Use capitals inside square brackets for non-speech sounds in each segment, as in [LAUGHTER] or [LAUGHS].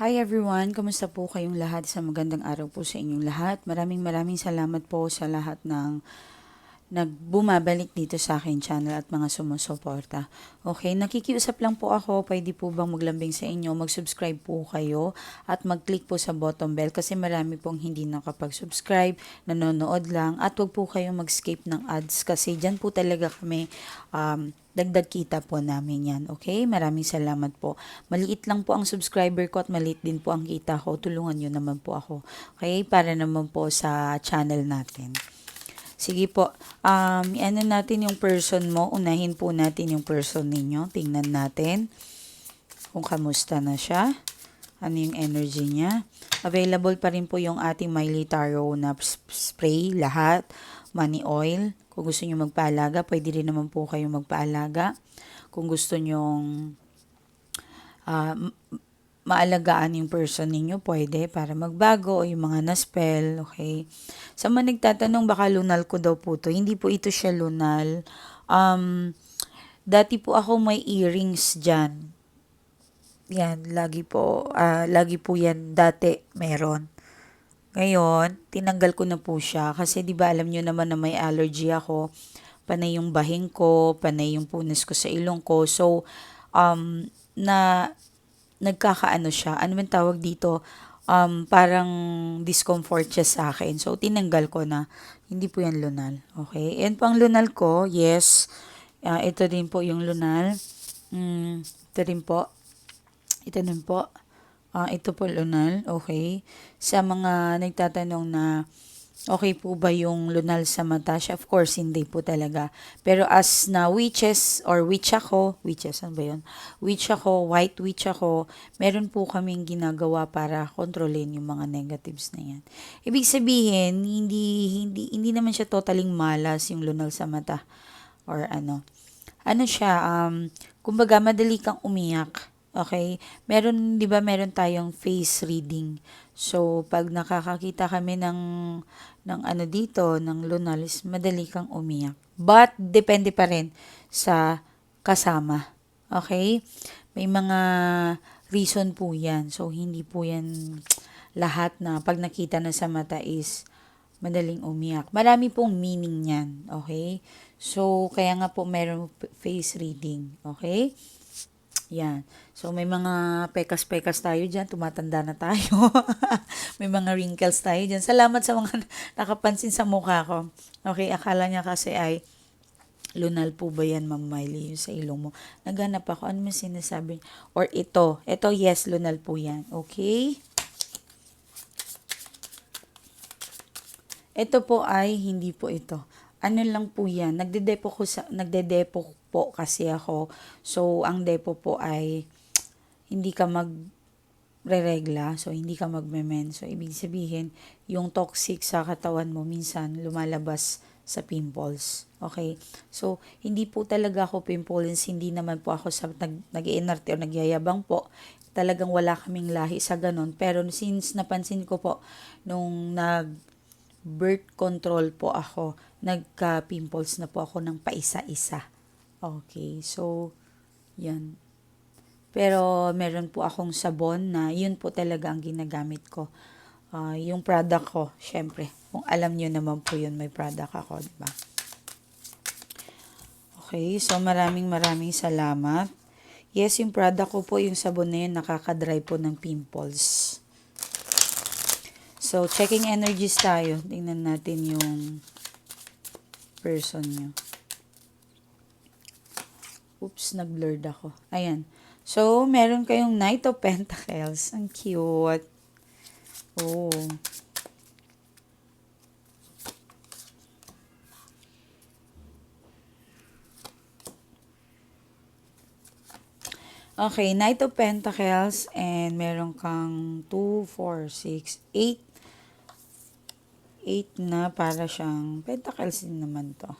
Hi everyone, kamusta po kayong lahat? Sa magandang araw po sa inyong lahat. Maraming maraming salamat po sa lahat ng nagbumabalik dito sa akin channel at mga sumusuporta. Okay, nakikiusap lang po ako, pwede po bang maglambing sa inyo, mag-subscribe po kayo at mag-click po sa bottom bell kasi marami pong hindi nakapag-subscribe, nanonood lang at wag po kayong mag-skip ng ads kasi dyan po talaga kami um, dagdag kita po namin yan. Okay? Maraming salamat po. Maliit lang po ang subscriber ko at maliit din po ang kita ko. Tulungan nyo naman po ako. Okay? Para naman po sa channel natin. Sige po. Um, ano natin yung person mo. Unahin po natin yung person ninyo. Tingnan natin kung kamusta na siya. Ano yung energy niya. Available pa rin po yung ating Miley Taro na spray lahat. Money oil. Kung gusto nyo magpaalaga, pwede rin naman po kayo magpaalaga. Kung gusto nyo uh, maalagaan yung person ninyo, pwede para magbago o yung mga na-spell, okay? Sa mga nagtatanong, baka lunal ko daw po to. Hindi po ito siya lunal. Um, dati po ako may earrings dyan. Yan, lagi po, uh, lagi po yan dati meron. Ngayon, tinanggal ko na po siya kasi 'di ba alam niyo naman na may allergy ako. Panay yung bahing ko, panay yung punas ko sa ilong ko. So, um, na nagkakaano siya. Ano man tawag dito? Um, parang discomfort siya sa akin. So, tinanggal ko na. Hindi po yan lunal. Okay? Yan po ang lunal ko. Yes. Uh, ito din po yung lunal. Mm, ito din po. Ito din po. Uh, ito po lunal, okay. Sa mga nagtatanong na okay po ba yung lunal sa mata siya, of course, hindi po talaga. Pero as na witches or witch ako, witches, ano ba yun? Witch ako, white witch ako, meron po kaming ginagawa para kontrolin yung mga negatives na yan. Ibig sabihin, hindi, hindi, hindi naman siya totaling malas yung lunal sa mata. Or ano. Ano siya, um, kumbaga, madali kang umiyak Okay? Meron, 'di ba, meron tayong face reading. So, pag nakakakita kami ng ng ano dito, ng lunalis, madali kang umiyak. But depende pa rin sa kasama. Okay? May mga reason po 'yan. So, hindi po 'yan lahat na pag nakita na sa mata is madaling umiyak. Marami pong meaning niyan, okay? So, kaya nga po meron face reading, okay? Yan. So, may mga pekas-pekas tayo dyan. Tumatanda na tayo. [LAUGHS] may mga wrinkles tayo dyan. Salamat sa mga [LAUGHS] nakapansin sa mukha ko. Okay, akala niya kasi ay lunal po ba yan, Ma'am Miley, yung sa ilong mo. Naghanap ako. Ano mo sinasabi? Or ito. Ito, yes, lunal po yan. Okay? Ito po ay hindi po ito. Ano lang po yan. Nagde-depo ko sa, nagde-depo po kasi ako. So, ang depo po ay hindi ka mag re-regla, so hindi ka magmemen. So, ibig sabihin, yung toxic sa katawan mo minsan lumalabas sa pimples. Okay? So, hindi po talaga ako pimples, hindi naman po ako sa nag, nag-iinarte o nagyayabang po. Talagang wala kaming lahi sa ganun. Pero since napansin ko po, nung nag birth control po ako, nagka-pimples na po ako ng paisa-isa. Okay, so, yan. Pero, meron po akong sabon na yun po talaga ang ginagamit ko. Uh, yung product ko, syempre. Kung alam nyo naman po yun, may product ako, di ba? Okay, so maraming maraming salamat. Yes, yung product ko po, yung sabon na yun, nakaka-dry po ng pimples. So, checking energies tayo. Tingnan natin yung person nyo. Oops, nag-blurred ako. Ayan. So, meron kayong Knight of Pentacles. Ang cute. Oh. Okay, Knight of Pentacles and meron kang 2, 4, 6, 8. 8 na para siyang Pentacles din naman to.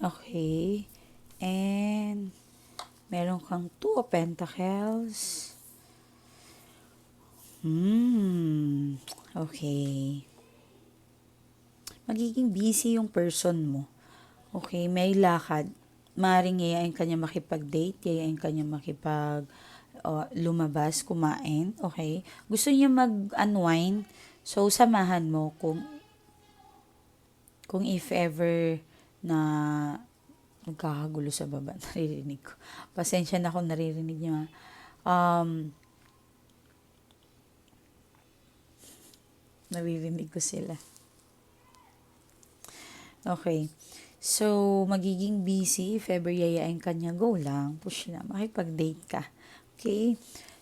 Okay. And, meron kang two of pentacles. Hmm. Okay. Magiging busy yung person mo. Okay, may lakad. Maring yayain kanya makipag-date, yayain kanya makipag o, lumabas, kumain, okay? Gusto niya mag-unwind, so samahan mo kung kung if ever na nagkakagulo sa baba, [LAUGHS] naririnig ko. Pasensya na kung naririnig niyo. ha. Um, naririnig ko sila. Okay. So, magiging busy if ever yayain ka niya, go lang, push lang, makipag-date ka. Okay?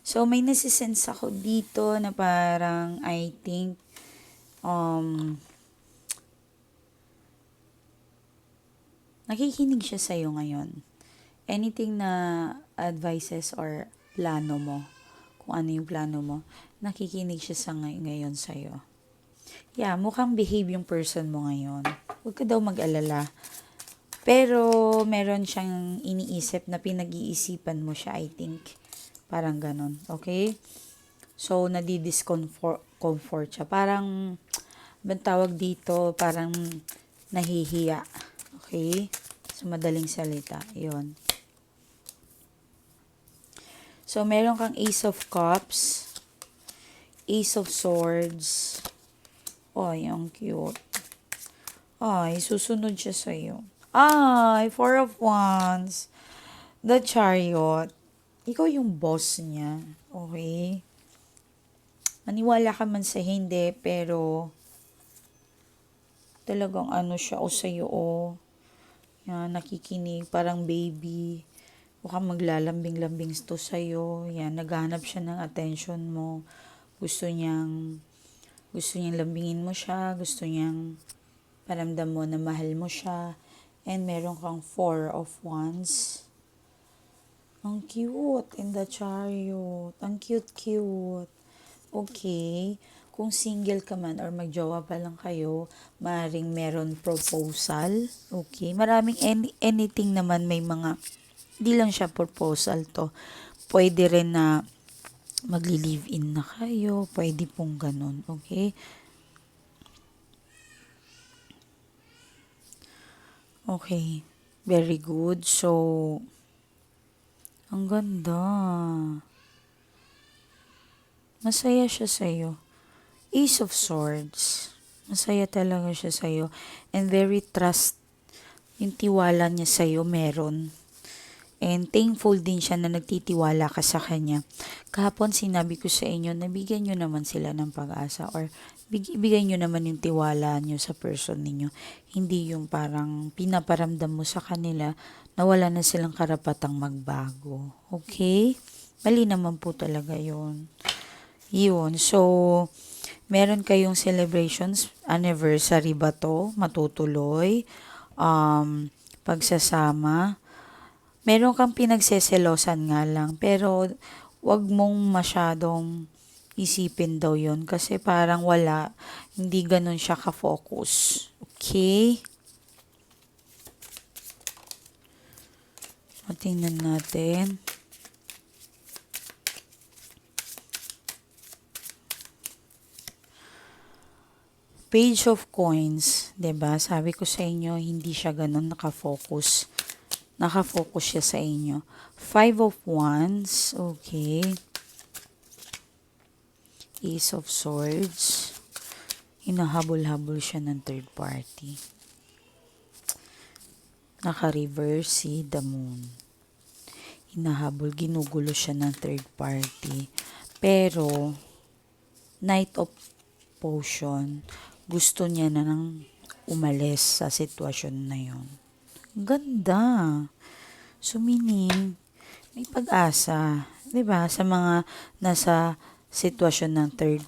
So, may nasisense ako dito na parang, I think, um, nakikinig siya sa'yo ngayon. Anything na advices or plano mo, kung ano yung plano mo, nakikinig siya sa ngay- ngayon sa'yo. Yeah, mukhang behave yung person mo ngayon. Huwag ka daw mag-alala. Pero, meron siyang iniisip na pinag-iisipan mo siya, I think. Parang ganon. Okay? So, nadidiscomfort comfort siya. Parang, bang dito, parang nahihiya. Okay? So, madaling salita. Yun. So, meron kang Ace of Cups, Ace of Swords. Ay, ang cute. Ay, susunod siya sa'yo. Ay, Four of Wands. The Chariot. Ikaw yung boss niya. Okay? Maniwala ka man sa hindi, pero talagang ano siya o sa'yo o yan, nakikinig, parang baby. Mukhang maglalambing-lambing to sa'yo. Yan, naghahanap siya ng attention mo. Gusto niyang, gusto niyang lambingin mo siya. Gusto niyang paramdam mo na mahal mo siya. And meron kang four of wands. Ang cute in the chariot. Ang cute-cute. Okay. Kung single ka man or magjowa pa lang kayo, maring meron proposal. Okay. Maraming any, anything naman may mga, di lang siya proposal to. Pwede rin na magli-live-in na kayo. Pwede pong ganun. Okay. Okay. Very good. So, ang ganda. Masaya siya sa'yo. Ace of Swords. Masaya talaga siya sa'yo. And very trust. Yung tiwala niya sa'yo meron. And thankful din siya na nagtitiwala ka sa kanya. Kahapon sinabi ko sa inyo, nabigyan nyo naman sila ng pag-asa or big, ibigay nyo naman yung tiwala nyo sa person ninyo. Hindi yung parang pinaparamdam mo sa kanila na wala na silang karapatang magbago. Okay? Mali naman po talaga yon Yun. So, meron kayong celebrations, anniversary ba to? Matutuloy. Um, pagsasama meron kang pinagseselosan nga lang, pero wag mong masyadong isipin daw yon kasi parang wala, hindi ganun siya ka-focus. Okay? O, tingnan natin. Page of Coins, 'di ba? Sabi ko sa inyo, hindi siya ganun naka-focus nakafocus siya sa inyo. Five of Wands, okay. Ace of Swords. Hinahabol-habol siya ng third party. Naka-reverse si the moon. Hinahabol, ginugulo siya ng third party. Pero, Knight of Potion, gusto niya na nang umalis sa sitwasyon na yon. Ganda. So, meaning, may pag-asa. ba Sa mga nasa sitwasyon ng third.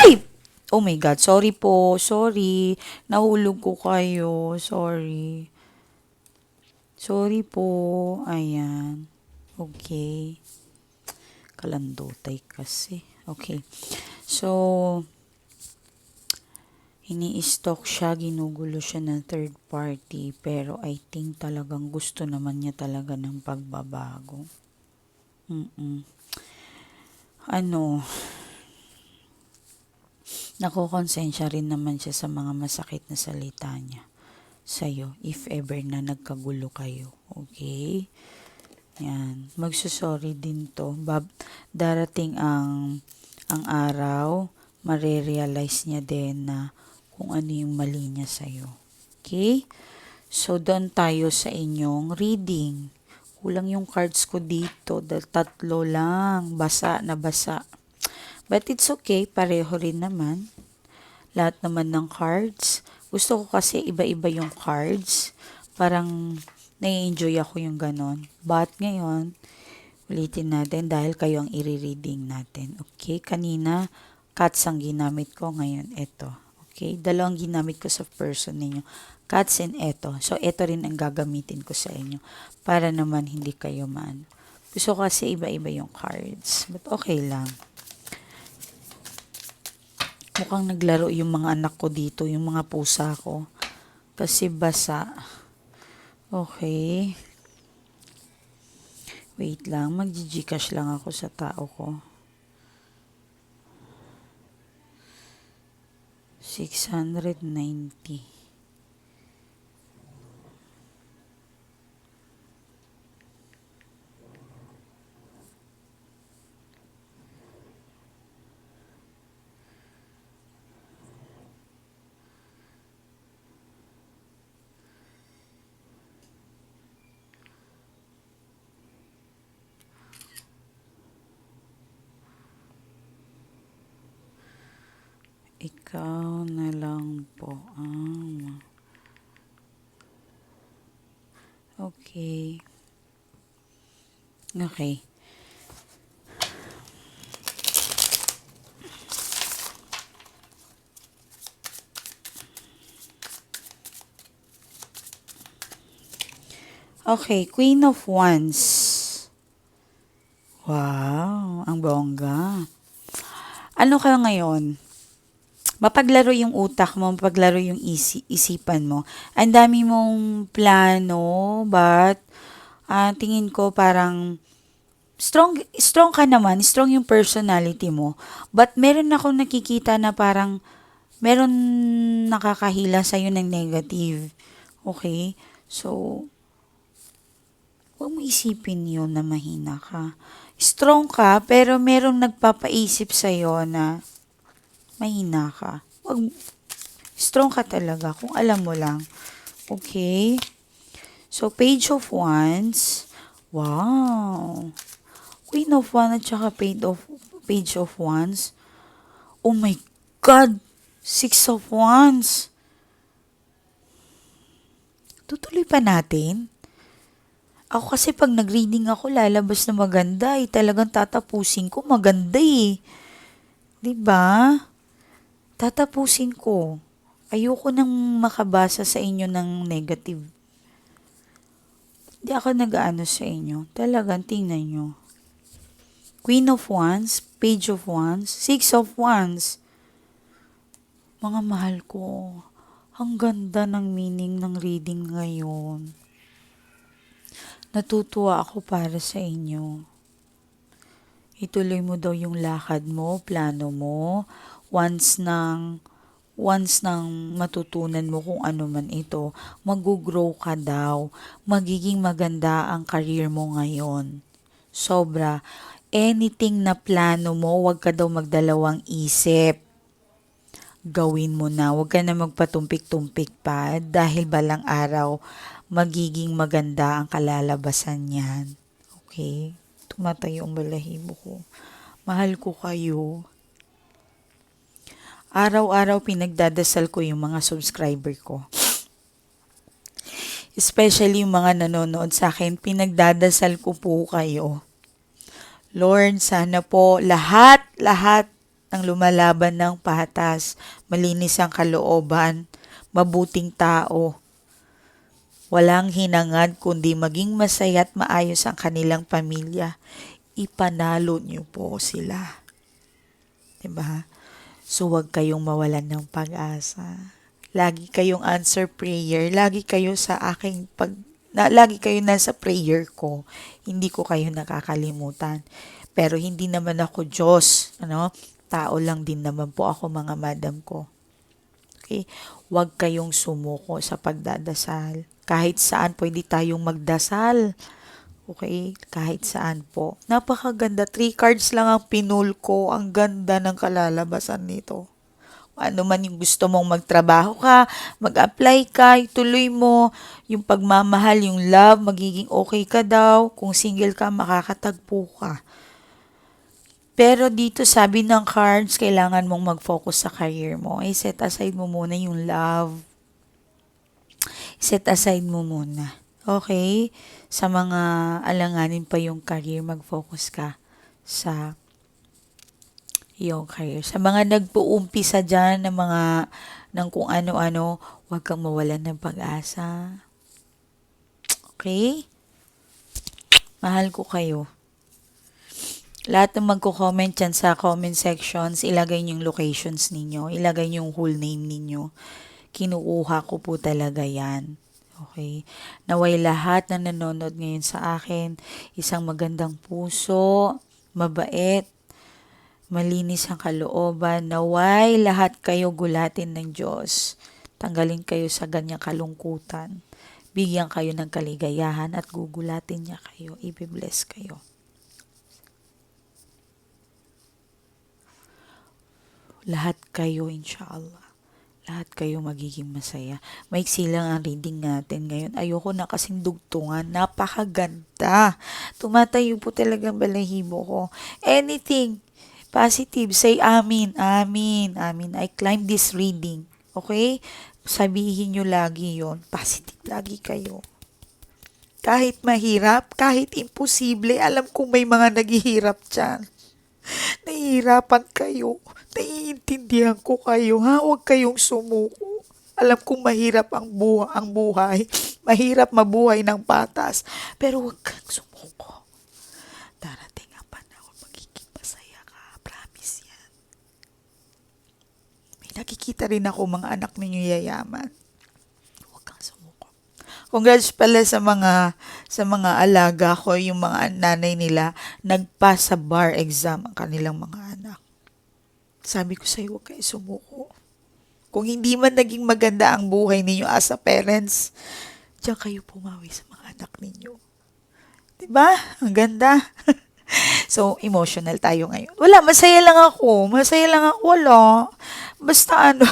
Ay! Oh my God. Sorry po. Sorry. Nahulog ko kayo. Sorry. Sorry po. Ayan. Okay. Kalandotay kasi. Okay. So, ini-stalk siya, ginugulo siya ng third party, pero I think talagang gusto naman niya talaga ng pagbabago. Mm-mm. Ano, nakukonsensya rin naman siya sa mga masakit na salita niya sa'yo if ever na nagkagulo kayo. Okay? Yan. Magsusorry din to. Bab, darating ang, ang araw, marerealize niya din na kung ano yung mali niya sa'yo. Okay? So, doon tayo sa inyong reading. Kulang yung cards ko dito. Dahil tatlo lang. Basa na basa. But it's okay. Pareho rin naman. Lahat naman ng cards. Gusto ko kasi iba-iba yung cards. Parang nai-enjoy ako yung ganon. But ngayon, ulitin natin dahil kayo ang i-reading natin. Okay? Kanina, cats ang ginamit ko. Ngayon, ito. Okay? Dalawang ginamit ko sa person ninyo. Cats and ito. So, ito rin ang gagamitin ko sa inyo. Para naman hindi kayo man. Gusto kasi iba-iba yung cards. But okay lang. Mukhang naglaro yung mga anak ko dito, yung mga pusa ko. Kasi basa. Okay. Wait lang, mag-gcash lang ako sa tao ko. 690. Ikaw na lang po ang... Okay. Okay. Okay, Queen of Wands. Wow, ang bongga. Ano ka ngayon? Mapaglaro yung utak mo, mapaglaro yung isi, isipan mo. Ang dami mong plano, but uh, tingin ko parang strong strong ka naman, strong yung personality mo. But meron ako nakikita na parang meron nakakahila sa ng negative. Okay? So huwag mo isipin yun na mahina ka. Strong ka, pero merong nagpapaisip sa'yo na mahina ka. Wag, strong ka talaga kung alam mo lang. Okay? So, page of wands. Wow. Queen of wands at saka page of, page of wands. Oh my God! Six of wands. Tutuloy pa natin? Ako kasi pag nag-reading ako, lalabas na maganda eh. Talagang tatapusin ko, maganda eh. ba? Tatapusin ko. Ayoko nang makabasa sa inyo ng negative. Hindi ako nag-ano sa inyo. Talagang tingnan nyo. Queen of Wands, Page of Wands, Six of Wands. Mga mahal ko, ang ganda ng meaning ng reading ngayon. Natutuwa ako para sa inyo. Ituloy mo daw yung lakad mo, plano mo, once nang once nang matutunan mo kung ano man ito, mag-grow ka daw. Magiging maganda ang career mo ngayon. Sobra. Anything na plano mo, wag ka daw magdalawang isip. Gawin mo na. Wag ka na magpatumpik-tumpik pa dahil balang araw magiging maganda ang kalalabasan niyan. Okay? Tumatayo ang balahibo ko. Mahal ko kayo. Araw-araw pinagdadasal ko yung mga subscriber ko. Especially yung mga nanonood sa akin, pinagdadasal ko po kayo. Lord, sana po lahat, lahat ng lumalaban ng patas, malinis ang kalooban, mabuting tao, walang hinangad kundi maging masaya at maayos ang kanilang pamilya. Ipanalo niyo po sila. Diba? So, huwag kayong mawalan ng pag-asa. Lagi kayong answer prayer. Lagi kayo sa aking pag... Na, lagi kayo nasa prayer ko. Hindi ko kayo nakakalimutan. Pero hindi naman ako Diyos. Ano? Tao lang din naman po ako mga madam ko. Okay? Huwag kayong sumuko sa pagdadasal. Kahit saan pwede tayong magdasal. Okay? Kahit saan po. Napakaganda. Three cards lang ang pinul ko. Ang ganda ng kalalabasan nito. Ano man yung gusto mong magtrabaho ka, mag-apply ka, tuloy mo. Yung pagmamahal, yung love, magiging okay ka daw. Kung single ka, makakatagpo ka. Pero dito sabi ng cards, kailangan mong mag-focus sa career mo. Ay, set aside mo muna yung love. Set aside mo muna. Okay? Sa mga alanganin pa yung career, mag-focus ka sa yung career. Sa mga nagpuumpisa dyan ng mga ng kung ano-ano, huwag kang mawalan ng pag-asa. Okay? Mahal ko kayo. Lahat ng magko-comment dyan sa comment sections, ilagay niyo yung locations ninyo, ilagay niyo yung whole name ninyo. Kinukuha ko po talaga yan. Okay? Naway lahat na nanonood ngayon sa akin, isang magandang puso, mabait, malinis ang kalooban, naway lahat kayo gulatin ng Diyos. Tanggalin kayo sa ganyang kalungkutan. Bigyan kayo ng kaligayahan at gugulatin niya kayo. Ibe-bless kayo. Lahat kayo, inshallah. Lahat kayo magiging masaya. Maiksi lang ang reading natin ngayon. Ayoko na kasing dugtungan. Napakaganda. Tumatayo po talaga balahibo ko. Anything positive, say amin, amin, amin. I climb this reading. Okay? Sabihin nyo lagi yon Positive lagi kayo. Kahit mahirap, kahit imposible, alam kong may mga naghihirap dyan. Nahihirapan kayo. Naiintindihan ko kayo, ha? Huwag kayong sumuko. Alam kong mahirap ang, buha, ang buhay. Mahirap mabuhay ng patas. Pero huwag kang sumuko. Darating ang panahon, magiging masaya ka. Promise yan. May nakikita rin ako mga anak ninyo yayaman. Huwag kang sumuko. Congrats pala sa mga sa mga alaga ko, yung mga nanay nila, nagpasa bar exam ang kanilang mga anak. Sabi ko sa'yo, huwag kayo sumuko. Kung hindi man naging maganda ang buhay ninyo as a parents, diyan kayo pumawi sa mga anak ninyo. Diba? Ang ganda. [LAUGHS] so, emotional tayo ngayon. Wala, masaya lang ako. Masaya lang ako. Wala. Basta ano. [LAUGHS]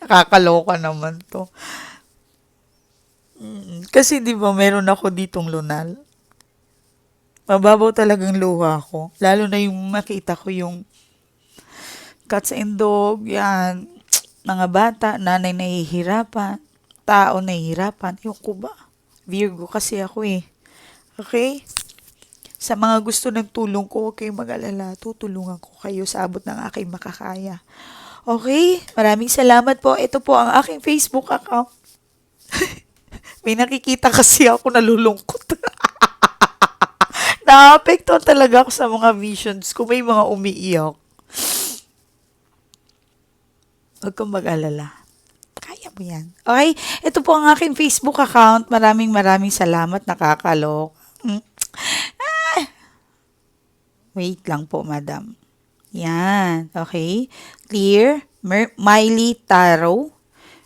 Nakakaloka naman to. Kasi di ba meron ako ditong lunal. Mababaw talagang luha ko. Lalo na yung makita ko yung cats and dog, yan. Mga bata, nanay nahihirapan, tao nahihirapan. Yung ko ba? Virgo kasi ako eh. Okay? Sa mga gusto ng tulong ko, huwag kayong mag-alala. Tutulungan ko kayo sa abot ng aking makakaya. Okay? Maraming salamat po. Ito po ang aking Facebook account. [LAUGHS] May nakikita kasi ako nalulungkot. [LAUGHS] Naapektuhan talaga ako sa mga visions ko. May mga umiiyak. Huwag kang mag-alala. Kaya mo yan. Okay? Ito po ang aking Facebook account. Maraming maraming salamat. Nakakalok. Mm. Ah. Wait lang po, madam. Yan. Okay? Clear? Mer- Miley Taro.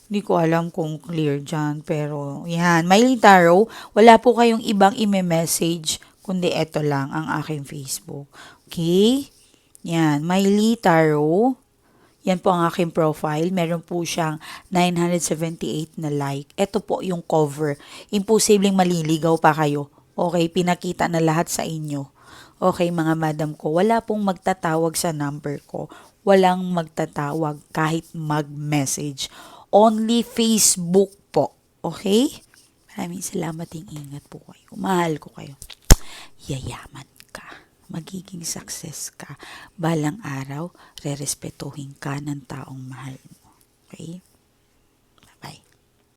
Hindi ko alam kung clear dyan. Pero, yan. Miley Taro. Wala po kayong ibang ime-message kundi ito lang ang aking Facebook. Okay? Yan. Miley Taro. Yan po ang aking profile. Meron po siyang 978 na like. Ito po yung cover. Imposibleng maliligaw pa kayo. Okay, pinakita na lahat sa inyo. Okay, mga madam ko, wala pong magtatawag sa number ko. Walang magtatawag kahit mag-message. Only Facebook po. Okay? Maraming salamat ingat po kayo. Mahal ko kayo. Yayaman ka magiging success ka. Balang araw, rerespetuhin ka ng taong mahal mo. Okay?